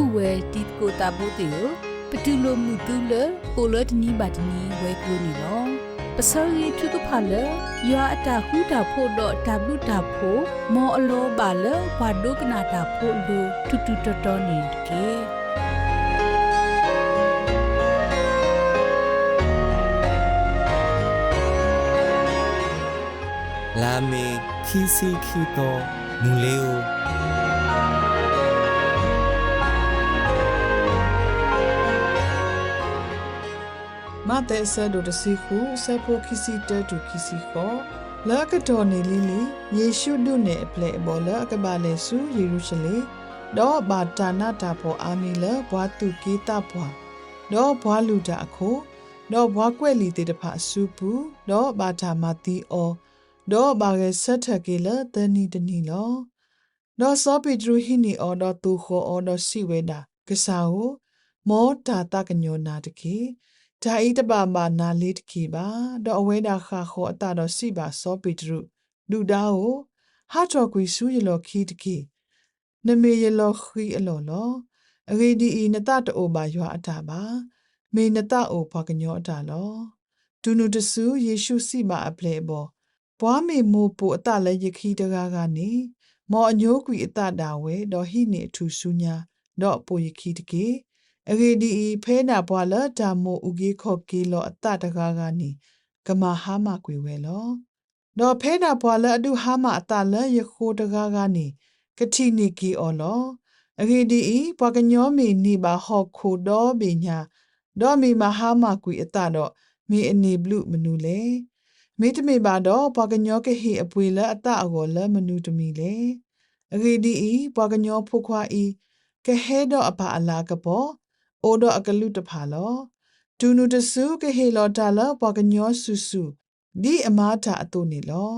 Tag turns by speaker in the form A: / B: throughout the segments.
A: ဥဝဲတီကိုတာဘိုတေယပတူလိုမှုတူလကိုလတနီဘာတနီဝဲကလိုနီလောပစောရီထုကဖလရွာအတာဟူတာဖို့တော့တဘလူတာဖို့မောအလောပါလဘာဒုကနာတာဖို့လူတူတူတော်တော်နေကေ
B: လာမေခီစီခီတော့မူလေးကို
C: မတဲ့ဆဲတို့တစီခုဆဲဖိုခီစီတဲတူခီစီခေါ်လာကတော်နေလီလီယေရှုဒုနေအပလေဘောလာကဘာလေဆူယေရုရှလေတော့ဘာတာနာတာပေါ်အာမီလဘွာတုကေတာဘွာတော့ဘွာလူတာအခုတော့ဘွာကွဲ့လီတေတဖာဆူပူတော့ဘာတာမတီအောတော့ဘာရဲဆက်ထကေလတနီတနီလောတော့စောပီဒရူဟီနီအော်တော့သူခေါ်အော်တော့စီဝဲတာကစားကိုမောတာတကညောနာတကေ ဒါဤတပါမာနာလေးတကေပါတော့အဝဲတာခါခေါ်အတာတော့စီပါစောပီဒရူလူသားကိုဟာတော်ကွေဆူရလောခီတကေနမေရလောခီအလောလောအဂေဒီဤနတတိုပါရွာအတာပါမေနတအိုဘကညောအတာလောဒုနုတဆူယေရှုစီပါအပလေဘောဘွားမေမိုးပူအတလည်းယခီတကားကနေမော်အညိုးကွေအတတာဝဲဒေါ်ဟိနေအထူဆူညာဒေါ်ပိုယခီတကေ အဂေဒီဤဖဲနာဘွာလာဒါမိုဥကြီးခော့ကေလောအတတကားကနေကမဟာမကွေဝဲလောဒေါ်ဖဲနာဘွာလာအဒုဟာမအတလည်းယခိုးတကားကနေကတိနီကီအော်လောအဂေဒီဤဘွာကညောမီနီပါဟော့ခိုဒေါ်ဘေညာဒေါ်မီမဟာမကွေအတတော့မီအနေဘလူမနူလေမေတမေပါတော့ဘွာကညောကဟိအပွေလအတအကောလမနူတမီလေအဂေဒီဤဘွာကညောဖုခွာဤကဟဲတော့အပါအလာကပေါ် အိုတော့အကလူတဖာလောဒူနုတဆူကဟေလောတာလဘွာကညောဆူဆူဒီအမားတာအတုနေလော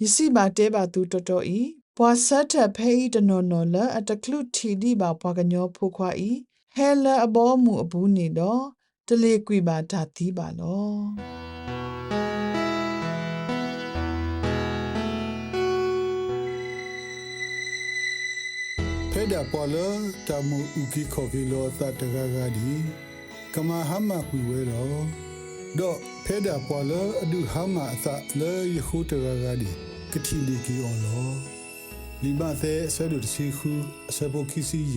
C: ယစီပါတဲပါသူတော်တော်ဤဘွာဆက်ထဖဲဤတနော်နော်လအတကလူထီဒီပါဘွာကညောဖုခွာဤဟဲလအဘောမူအဘူးနေတော့တလေကွေပါဓာတိပါလော
D: ဖေဒါပေါ်လတမူဥကိခေါကိလောသတဂဂဒီကမဟာမကွေဝဲတော့တော့ဖေဒါပေါ်လအဒုဟာမအသလေယခုတဂဂဒီကတိလီကီအောလောလီမသက်ဆဲဒုစီခုအစပုခိစီယ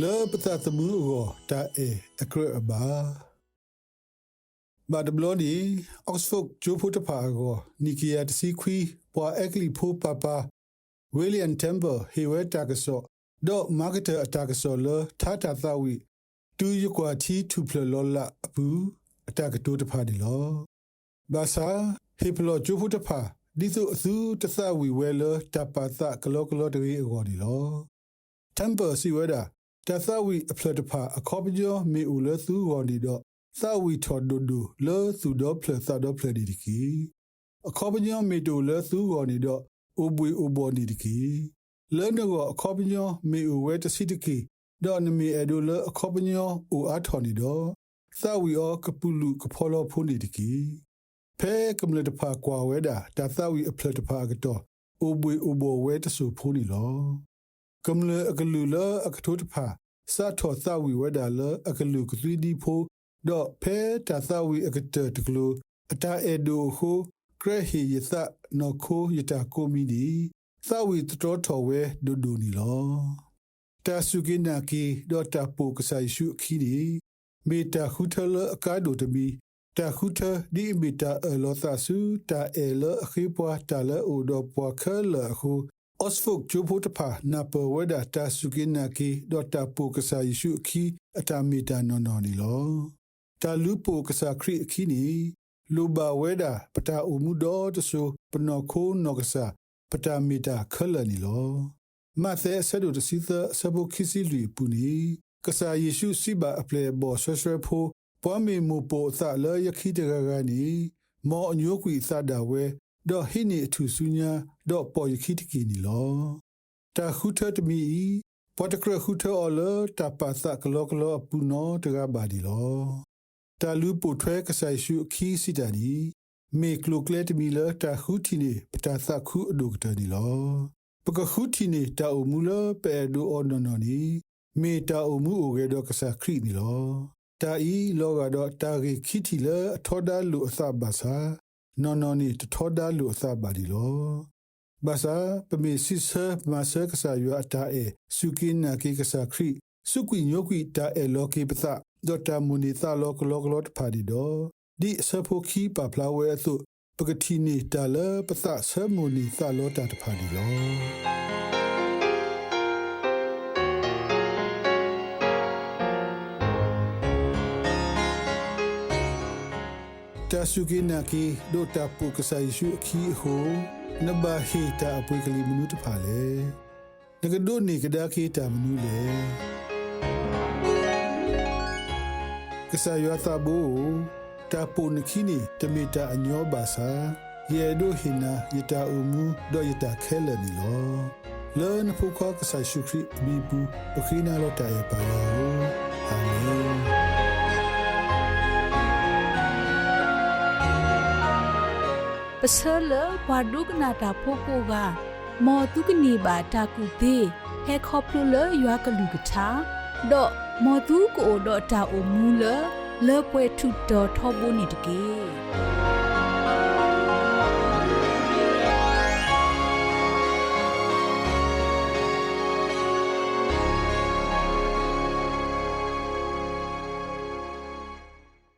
D: လေပတတမှုကိုတာအေအကရအဘာဘာဒဘလိုဒီအောက်စဖို့ဂျိုဖိုတဖာကိုနီကီယာတစီခွီပွာအက်ကလီဖိုပပ William Temple ဟေဝဲတာကဆော့ဒေါ်မာကတာအတာကဆော့လထာတာသဝီတူယကွာတီတူဖလလောလာအပူအတာကတိုးတဖာဒီလောဘာသာဟေပလောဂျူဖုတဖာဒီစုအစုတသဝီဝဲလတပါသကလောကလောတရီအကောဒီလော Temple စီဝဲတာတသဝီအဖလတဖာအခေါပကျော်မေဦးလသူဟောဒီတော့သဝီထော်ဒူဒူလောသူတော့ဖလသတော့ဖလဒီဒီကီအခေါပကျော်မေတူလသူဟောဒီတော့ အိုဘွေအိုဘော်နီတကီလဲနကောအခေါပညောမေအိုဝဲတစီတကီဒေါ်နမီအဒိုလအခေါပညောအိုအာထော်နီတော့သဝီအောကပူလူကဖောလောဖုန်ဒီတကီဖဲကမလတဖာကွာဝဲတာတသဝီအဖလတဖာကတော့အိုဘွေအိုဘော်ဝဲတဆူဖုန်နီလောကမလအကလူလအကထိုးတဖာစာထောသဝီဝဲတာလအကလူကသီဒီဖိုဒေါ်ဖဲတသဝီအကတတကလူအတာအဒိုဟို ကရဟီယသနော်ခိုယတာကိုမီဒီသဝီတတော်တော်ဝဲဒူဒူနီလောတာဆုကိနာကီဒေါ်တာပိုကဆိုင်ရှုခီဒီမေတာခုထလအကာဒိုတမီတာခုထဒီမီတာအလောသဆူတာအဲလအခိပွားတာလအိုဒပွားခလခုအော့စဖုတ်ဂျိုဖိုတဖာနာပဝဒတာဆုကိနာကီဒေါ်တာပိုကဆိုင်ရှုခီအတာမီတာနော်နော်နီလောတာလူပိုကစားခရီအခီနီ လူဘာဝဲတာပတာအူမှုတော်တဆူပနောခိုးနောကဆာပတာမီတာခလနီလောမသဲဆဒုတစီသဆဘုခိစီလူပူနီကဆာယေရှုစီဘာအပလေဘောဆွဆွဖိုပွားမီမူပိုသလယခိတဂဂနီမောအညိုကွီသဒါဝဲဒေါ်ဟိနီအထူဆူညာဒေါ်ပေါ်ယခိတကီနီလောတာခုထတမီပတကရခုထအော်လတာပါသကလောကလောအပူနောတကဘာဒီလော တာလူပိုထွဲကဆိုင်ရှုခီစီတန်ဒီမေကလိုကလက်မီလာတာခုတီနေပတာသခုအဒုကတဒီလောပကခုတီနေတာအမူလပဲဒူအော်နော်နော်နီမေတာအမူအိုကေတော့ကစားခရီနီလောတာဤလောကတော့တာဂီခီတီလအထောဒါလူအသဘာသာနော်နော်နီတထောဒါလူအသဘာဒီလောဘာသာပမေစစ်ဆာမဆာကစားရအတာအေစုကင်းနာကေကစားခရီ စုကွီညိုကွီတာအေလောကေပသဒေါ်တာမူနီသာလောကလောကလောတဖာဒီတော့ဒီဆဖိုခီပါဖလာဝဲသုပကတိနေတာလပသဆမူနီသာလောတာတဖာဒီလောတာစုကိနာကီဒိုတာပုကဆိုင်ရှုခီဟိုနဘာဟီတာအပွေကလေးမနုတဖာလေငကဒိုနေကဒါခီတာမနုလေ ကဆာယောတာဘူတာပုနခိနီတမီတာအညောဘာစာယေဒိုဟိနာယတာအမူဒိုယတာခဲလနီလောလောနဖုခောကဆာရှုခရီဘီဘူပခိနာလောတာယပါယောအာမင်
A: ပစလဘွာဒုကနာတာဖိုကိုကမော်တုကနေပါတာကူသေးဟဲခေါပလူလရွာကလူကထာ ဒေါ်မော်တုကိုဒေါ်တာအိုမူလလေပွဲထုတော်ထောဘုန်နေတကေ